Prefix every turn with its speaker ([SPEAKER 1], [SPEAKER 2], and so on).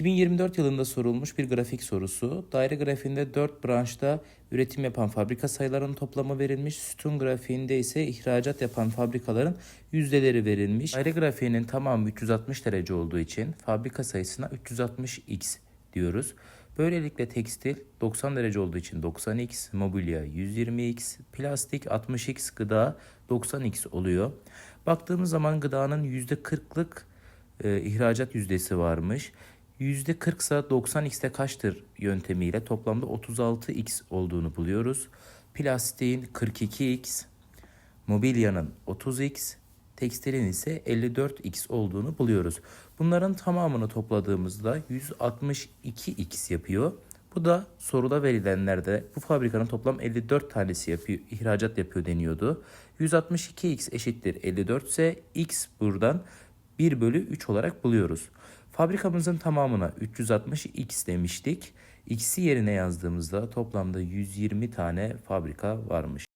[SPEAKER 1] 2024 yılında sorulmuş bir grafik sorusu. Daire grafiğinde 4 branşta üretim yapan fabrika sayılarının toplamı verilmiş. Sütun grafiğinde ise ihracat yapan fabrikaların yüzdeleri verilmiş. Daire grafiğinin tamamı 360 derece olduğu için fabrika sayısına 360x diyoruz. Böylelikle tekstil 90 derece olduğu için 90x, mobilya 120x, plastik 60x, gıda 90x oluyor. Baktığımız zaman gıdanın %40'lık e, ihracat yüzdesi varmış. %40 ise 90x'te kaçtır yöntemiyle toplamda 36x olduğunu buluyoruz. Plastiğin 42x, mobilyanın 30x, tekstilin ise 54x olduğunu buluyoruz. Bunların tamamını topladığımızda 162x yapıyor. Bu da soruda verilenlerde bu fabrikanın toplam 54 tanesi yapıyor, ihracat yapıyor deniyordu. 162x eşittir 54 ise x buradan 1 bölü 3 olarak buluyoruz. Fabrikamızın tamamına 360x demiştik. X'i yerine yazdığımızda toplamda 120 tane fabrika varmış.